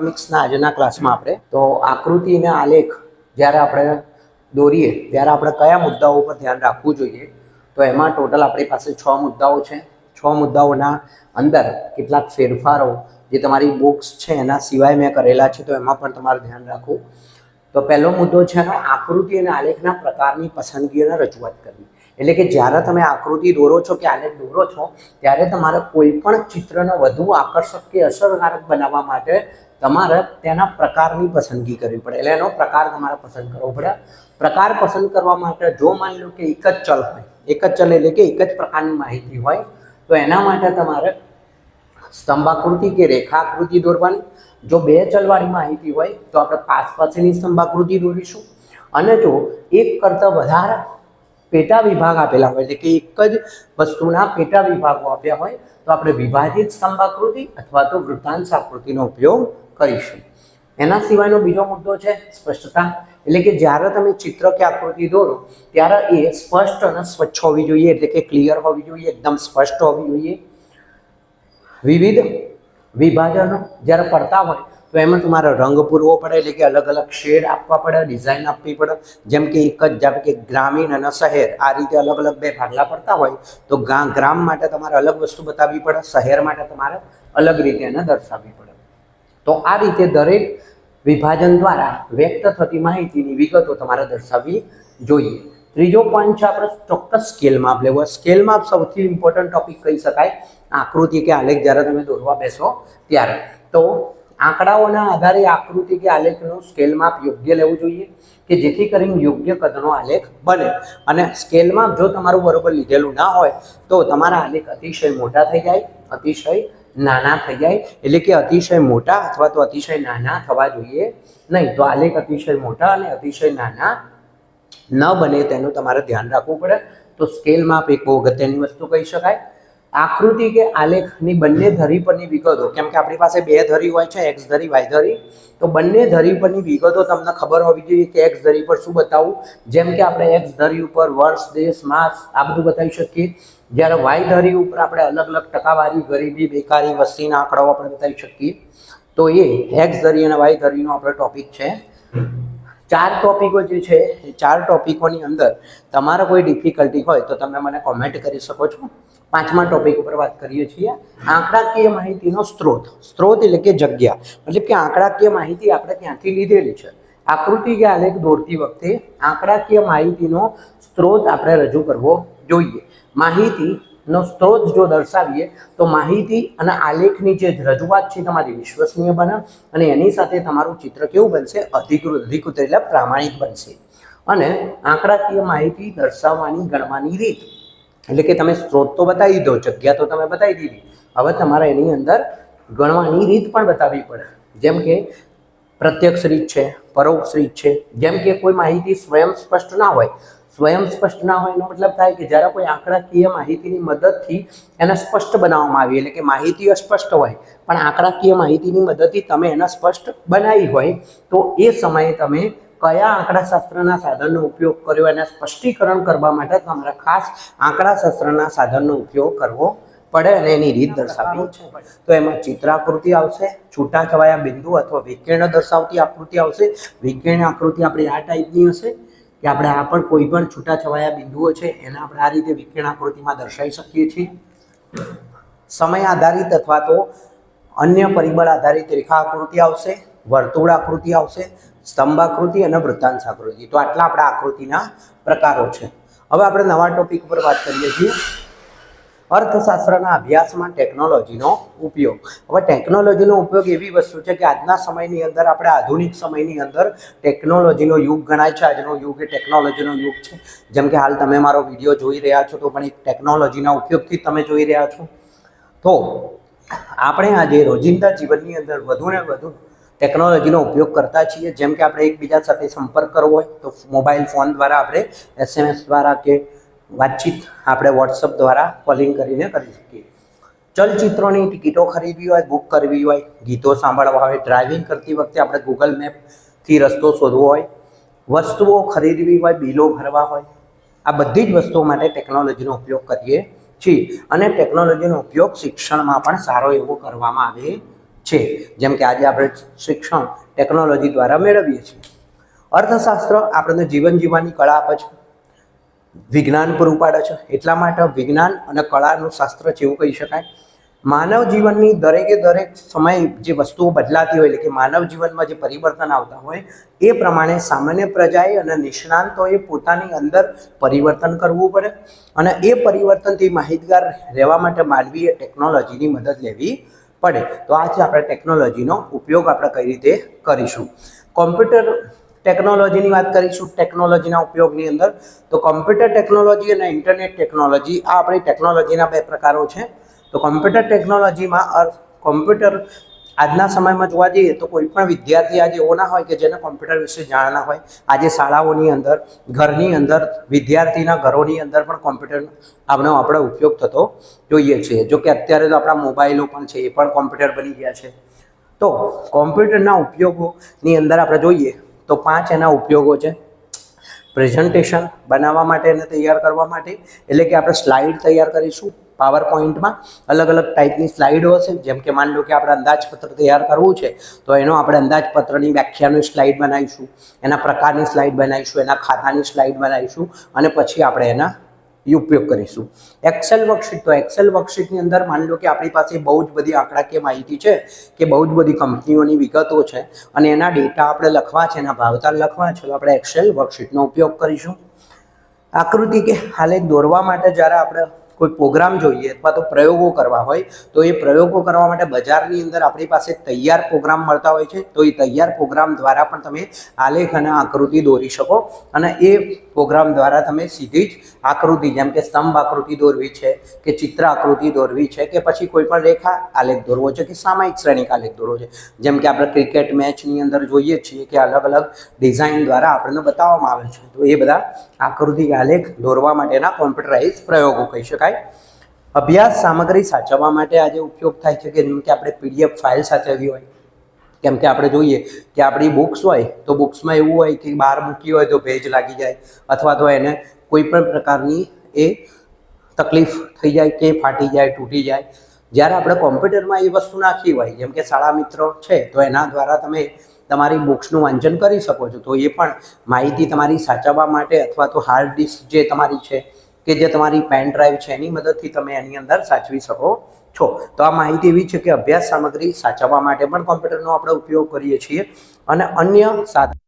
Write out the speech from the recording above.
ઇકોનોમિક્સના આજના ક્લાસમાં આપણે, તો આકૃતિ અને આલેખ જ્યારે આપણે દોરીએ, ત્યારે આપણે કયા મુદ્દાઓ પર ધ્યાન રાખવું જોઈએ, તો એમાં ટોટલ આપણી પાસે છ મુદ્દાઓ છે. છ મુદ્દાઓના અંદર કેટલાક ફેરફારો જે તમારી બુક્સ છે, એના સિવાય મેં કરેલા છે, તો એમાં પણ તમારે ધ્યાન રાખવું. તો પહેલો મુદ્દો છે એનો, આકૃતિ અને આલેખના પ્રકારની પસંદગી અને રજૂઆત કરવી. એટલે કે જ્યારે તમે આકૃતિ દોરો છો કે આલેખ દોરો છો, ત્યારે તમારે કોઈ પણ ચિત્રને વધુ આકર્ષક કે અસરકારક બનાવવા માટે તમારે તેના પ્રકારની પસંદગી કરવી પડે. એટલે એનો પ્રકાર તમારે પસંદ કરવો પડે. પ્રકાર પસંદ કરવા માટે જો માની લો કે એક જ ચલ હોય, એક જ ચલ એટલે કે એક જ પ્રકારની માહિતી હોય, તો એના માટે તમારે સ્તંભાકૃતિ કે રેખાકૃતિ દોરવાની. જો બે ચલવાળી માહિતી હોય, તો આપણે પાસ પાસેની સ્તંભાકૃતિ દોરીશું. અને જો એક કરતાં વધારે પેટા વિભાગ આપેલા હોય, એટલે કે એક જ વસ્તુના પેટા વિભાગો આપ્યા હોય, તો આપણે વિભાજિત સ્તંભાકૃતિ અથવા તો વૃત્તાંશ આકૃતિનો ઉપયોગ કરીશું. એના સિવાયનો બીજો મુદ્દો છે સ્પષ્ટતા. એટલે કે જ્યારે તમે ચિત્ર કે આકૃતિ દોરો, ત્યારે એ સ્પષ્ટ અને સ્વચ્છ હોવી જોઈએ. એટલે કે ક્લિયર હોવી જોઈએ, એકદમ સ્પષ્ટ હોવી જોઈએ. વિવિધ વિભાજનો જ્યારે પડતા હોય, તો એમાં તમારે રંગ પૂરવો પડે, એટલે કે અલગ અલગ શેડ આપવા પડે ડિઝાઇન આપવી પડે. જેમ કે એક જ જેમ કે ગ્રામીણ અને શહેર, આ રીતે અલગ અલગ બે ભાગલા પડતા હોય, તો ગ્રામ માટે તમારે અલગ વસ્તુ બતાવવી પડે, શહેર માટે તમારે અલગ રીતે એને દર્શાવવી પડે. તો આ રીતે દરેક વિભાજન દ્વારા વ્યક્ત થતી માહિતીની વિગતો તમારે દર્શાવવી જોઈએ. ત્રીજો પોઈન્ટ છે આપણે ચોક્કસ સ્કેલ માપ લેવો. સ્કેલ માપ સૌથી ઇમ્પોર્ટન્ટ ટોપિક કહી શકાય. આકૃતિ કે આલેખ જ્યારે તમે દોરવા બેસો ત્યારે. તો આંકડાઓના આધારે આકૃતિ કે આલેખનું સ્કેલ માપ યોગ્ય લેવું જોઈએ કે જેથી કરીને યોગ્ય કદનો આલેખ બને. અને સ્કેલ માપ જો તમારું બરોબર લીધેલું ના હોય, તો તમારા આલેખ અતિશય મોટા થઈ જાય, અતિશય નાના થઈ જાય. એટલે કે અતિશય મોટા અથવા તો અતિશય નાના થવા જોઈએ નહીં. તો આલેખ અતિશય મોટા અને અતિશય નાના ન બને તેનું તમારે ધ્યાન રાખવું પડે. તો સ્કેલ માપ એક બહુ અગત્યની વસ્તુ કહી શકાય. આકૃતિ કે આલેખની બંને ધરી પરની વિગતો, કેમ કે આપણી પાસે બે ધરી હોય છે, એક્સ ધરી, વાય ધરી, તો બંને ધરી પરની વિગતો તમને ખબર હોવી જોઈએ કે એક્સ ધરી પર શું બતાવવું જેમ કે આપણે એક્સ ધરી ઉપર વર્ષ, દેશ, માસ, આ બધું બતાવી શકીએ. જ્યારે વાય ધરી ઉપર આપણે અલગ અલગ ટકાવારી, ગરીબી, બેકારી, વસ્તીના આંકડાઓ આપણે બતાવી શકીએ. તો એ એક્સ ધરી અને વાય ધરીનો આપણો ટોપિક છે. ચાર ટોપિકો જે છે, એ ચાર ટોપિકોની અંદર તમારે કોઈ ડિફિકલ્ટી હોય તો તમે મને કોમેન્ટ કરી શકો છો. પાંચમા ટોપિક ઉપર વાત કરીએ છીએ. આંકડાકીય માહિતીનો સ્ત્રોત. સ્ત્રોત એટલે કે જગ્યા. મતલબ કે આંકડાકીય માહિતી આપણે ત્યાંથી લીધેલી છે? આકૃતિ કે આલેખ દોરતી વખતે આંકડાકીય માહિતીનો સ્ત્રોત આપણે રજૂ કરવો જોઈએ. માહિતીનો સ્ત્રોત જો દર્શાવીએ, તો માહિતી અને આલેખની જે રજૂઆત છે તમારી વિશ્વસનીય બને અને એની સાથે તમારું ચિત્ર કેવું બનશે? અધિકૃત અધિકૃત એટલે પ્રામાણિક બનશે. અને આંકડાકીય માહિતી દર્શાવવાની, ગણવાની રીત. એટલે કે તમે સ્ત્રોત તો બતાવી દીધો જગ્યા તો તમે બતાવી દીધી. હવે તમારે એની અંદર ગણવાની રીત પણ બતાવવી પડે. જેમ કે પ્રત્યક્ષ રીત છે, પરોક્ષ રીત છે. જેમ કે કોઈ માહિતી સ્વયં સ્પષ્ટ ના હોય, સ્વયં સ્પષ્ટ ના હોય એનો મતલબ થાય કે જ્યારે કોઈ આંકડાકીય માહિતીની મદદથી એને સ્પષ્ટ બનાવવામાં આવી, એટલે કે માહિતી અસ્પષ્ટ હોય, પણ આંકડાકીય માહિતીની મદદથી તમે એને સ્પષ્ટ બનાવી હોય, તો એ સમયે તમે કયા આંકડાશાસ્ત્રના સાધનનો ઉપયોગ કર્યો એના સ્પષ્ટીકરણ કરવા માટે તમારે ખાસ આંકડાશાસ્ત્રના સાધનનો ઉપયોગ કરવો પડે અને એની રીત દર્શાવવી છે. તો એમાં ચિત્રાકૃતિ આવશે છૂટાછવાયા બિંદુ અથવા વિકર્ણ દર્શાવતી આકૃતિ આવશે. વિકર્ણ આકૃતિ આપણી આ ટાઈપની હશે કે આપણે આ પણ કોઈ પણ છૂટાછવાયા બિંદુઓ છે એને આપણે આ રીતે વિકર્ણ આકૃતિમાં દર્શાવી શકીએ છીએ. સમય આધારિત અથવા તો અન્ય પરિબળ આધારિત રેખા આકૃતિ આવશે, વર્તુળ આકૃતિ આવશે સ્તંભાકૃતિ અને વૃત્તાંશ આકૃતિ તો આટલા આપણા આકૃતિના પ્રકારો છે. હવે આપણે નવા ટોપિક ઉપર વાત કરીએ છીએ. અર્થશાસ્ત્રના અભ્યાસમાં ટેકનોલોજીનો ઉપયોગ. હવે ટેકનોલોજીનો ઉપયોગ એવી વસ્તુ છે કે આજના સમયની અંદર આપણે આધુનિક સમયની અંદર ટેકનોલોજીનો યુગ ગણાય છે. આજનો યુગ એ ટેકનોલોજીનો યુગ છે. જેમ કે હાલ તમે મારો વીડિયો જોઈ રહ્યા છો તો પણ એક ટેકનોલોજીના ઉપયોગથી તમે જોઈ રહ્યા છો. તો આપણે આજે રોજિંદા જીવનની અંદર વધુ ને વધુ ટેકનોલોજીનો ઉપયોગ કરતા છીએ. જેમ કે આપણે એકબીજા સાથે સંપર્ક કરવો હોય તો મોબાઈલ ફોન દ્વારા આપણે એસએમએસ દ્વારા કે વાતચીત આપણે વોટ્સઅપ દ્વારા કોલિંગ કરીને કરી શકીએ. ચલચિત્રોની ટિકિટો ખરીદવી હોય, બુક કરવી હોય, ગીતો સાંભળવા હોય ડ્રાઇવિંગ કરતી વખતે આપણે ગૂગલ મેપથી રસ્તો શોધવો હોય, વસ્તુઓ ખરીદવી હોય, બિલો ભરવા હોય, આ બધી જ વસ્તુઓ માટે ટેકનોલોજીનો ઉપયોગ કરીએ છીએ. અને ટેકનોલોજીનો ઉપયોગ શિક્ષણમાં પણ સારો એવો કરવામાં આવે છે. જેમ કે આજે આપણે શિક્ષણ ટેકનોલોજી દ્વારા મેળવીએ છીએ. અર્થશાસ્ત્ર આપણને જીવન જીવવાની કળા આપે છે. વિજ્ઞાન પૂરું પાડે છે. એટલા માટે વિજ્ઞાન અને કળાનું શાસ્ત્ર જેવું કહી શકાય. માનવ જીવનની દરેકે દરેક સમય જે વસ્તુઓ બદલાતી હોય, એટલે કે માનવ જીવનમાં જે પરિવર્તન આવતા હોય, એ પ્રમાણે સામાન્ય પ્રજાએ અને નિષ્ણાંતોએ પોતાની અંદર પરિવર્તન કરવું પડે. અને એ પરિવર્તનથી માહિતગાર રહેવા માટે માનવીય ટેકનોલોજીની મદદ લેવી પડે. તો આ છે આપણે ટેકનોલોજીનો ઉપયોગ આપણે કઈ રીતે કરીશું. કોમ્પ્યુટર ટેકનોલોજીની વાત કરીશું ટેકનોલોજીના ઉપયોગની અંદર. તો કોમ્પ્યુટર ટેકનોલોજી અને ઇન્ટરનેટ ટેકનોલોજી આ આપણી ટેકનોલોજીના બે પ્રકારો છે. તો કોમ્પ્યુટર ટેકનોલોજીમાં કોમ્પ્યુટર આજના સમયમાં જોવા જઈએ તો કોઈ પણ વિદ્યાર્થી આજે એવો ના હોય કે જેને કોમ્પ્યુટર વિશે જાણ ના હોય. આજે શાળાઓની અંદર, ઘરની અંદર, વિદ્યાર્થીના ઘરોની અંદર પણ કોમ્પ્યુટર આપણો આપણે ઉપયોગ થતો જોઈએ છીએ જો કે અત્યારે તો આપણા મોબાઈલો પણ છે, એ પણ કોમ્પ્યુટર બની ગયા છે. તો કોમ્પ્યુટરના ઉપયોગોની અંદર આપણે જોઈએ તો પાંચ એના ઉપયોગો છે. પ્રેઝન્ટેશન બનાવવા માટે અને તૈયાર કરવા માટે, એટલે કે આપણે સ્લાઇડ તૈયાર કરીશું. પાવર પોઈન્ટમાં અલગ અલગ ટાઈપની સ્લાઇડો હશે. જેમ કે માની લો કે આપણે અંદાજપત્ર તૈયાર કરવું છે, તો એનો આપણે અંદાજપત્રની વ્યાખ્યાની સ્લાઇડ બનાવીશું, એના પ્રકારની સ્લાઇડ બનાવીશું, એના ખાતાની સ્લાઇડ બનાવીશું અને પછી આપણે એના ઉપયોગ કરીશું. એક્સેલ વર્કશીટ તો એક્સેલ વર્કશીટની અંદર માની લો કે આપણી પાસે બહુ જ બધી આંકડાકીય માહિતી છે, કે બહુ જ બધી કંપનીઓની વિગતો છે અને એના ડેટા આપણે લખવા છે, એના ભાવતાલ લખવા છે, તો આપણે એક્સેલ વર્કશીટનો ઉપયોગ કરીશું. આકૃતિ કે હાલે દોરવા માટે જ્યારે આપણે કોઈ પ્રોગ્રામ જોઈએ અથવા તો પ્રયોગો કરવા હોય, તો એ પ્રયોગો કરવા માટે બજારની અંદર આપણી પાસે તૈયાર પ્રોગ્રામ મળતા હોય છે. તો એ તૈયાર પ્રોગ્રામ દ્વારા પણ તમે આલેખ અને આકૃતિ દોરી શકો. અને એ પ્રોગ્રામ દ્વારા તમે સીધી જ આકૃતિ, જેમ કે સ્તંભ આકૃતિ દોરવી છે, કે ચિત્ર આકૃતિ દોરવી છે, કે પછી કોઈ પણ રેખા આલેખ દોરવો છે, કે સામાયિક શ્રેણીક આલેખ દોરવો છે. જેમ કે આપણે ક્રિકેટ મેચની અંદર જોઈએ છીએ કે અલગ અલગ ડિઝાઇન દ્વારા આપણને બતાવવામાં આવે છે. તો એ બધા આકૃતિ આલેખ દોરવા માટેના કોમ્પ્યુટરાઇઝ પ્રયોગો કહી શકાય. અભ્યાસ સામગ્રી સાચવવા માટે આજે ઉપયોગ થાય છે કે જેમ કે આપણે પીડીએફ ફાઇલ સાચવવી હોય કેમ કે આપણે જોઈએ કે આપણી બુક્સ હોય તો બુક્સમાં એવું હોય કે બહાર મૂકી હોય તો ભેજ લાગી જાય અથવા તો એને કોઈ પણ પ્રકારની એ તકલીફ થઈ જાય કે ફાટી જાય, તૂટી જાય. જ્યારે આપણે કોમ્પ્યુટરમાં એ વસ્તુ નાખી હોય, જેમ કે શાળા મિત્રો છે, તો એના દ્વારા તમે તમારી બુક્સનું વાંચન કરી શકો છો. તો એ પણ માહિતી તમારી સાચવવા માટે અથવા તો હાર્ડ ડિસ્ક જે તમારી છે કે જે તમારી પેન ડ્રાઈવ છે, એની મદદથી તમે એની અંદર સાચવી શકો છો. તો આ માહિતી એવી છે કે અભ્યાસ સામગ્રી સાચવવા માટે પણ કોમ્પ્યુટરનો આપણે ઉપયોગ કરીએ છીએ અને અન્ય સાધન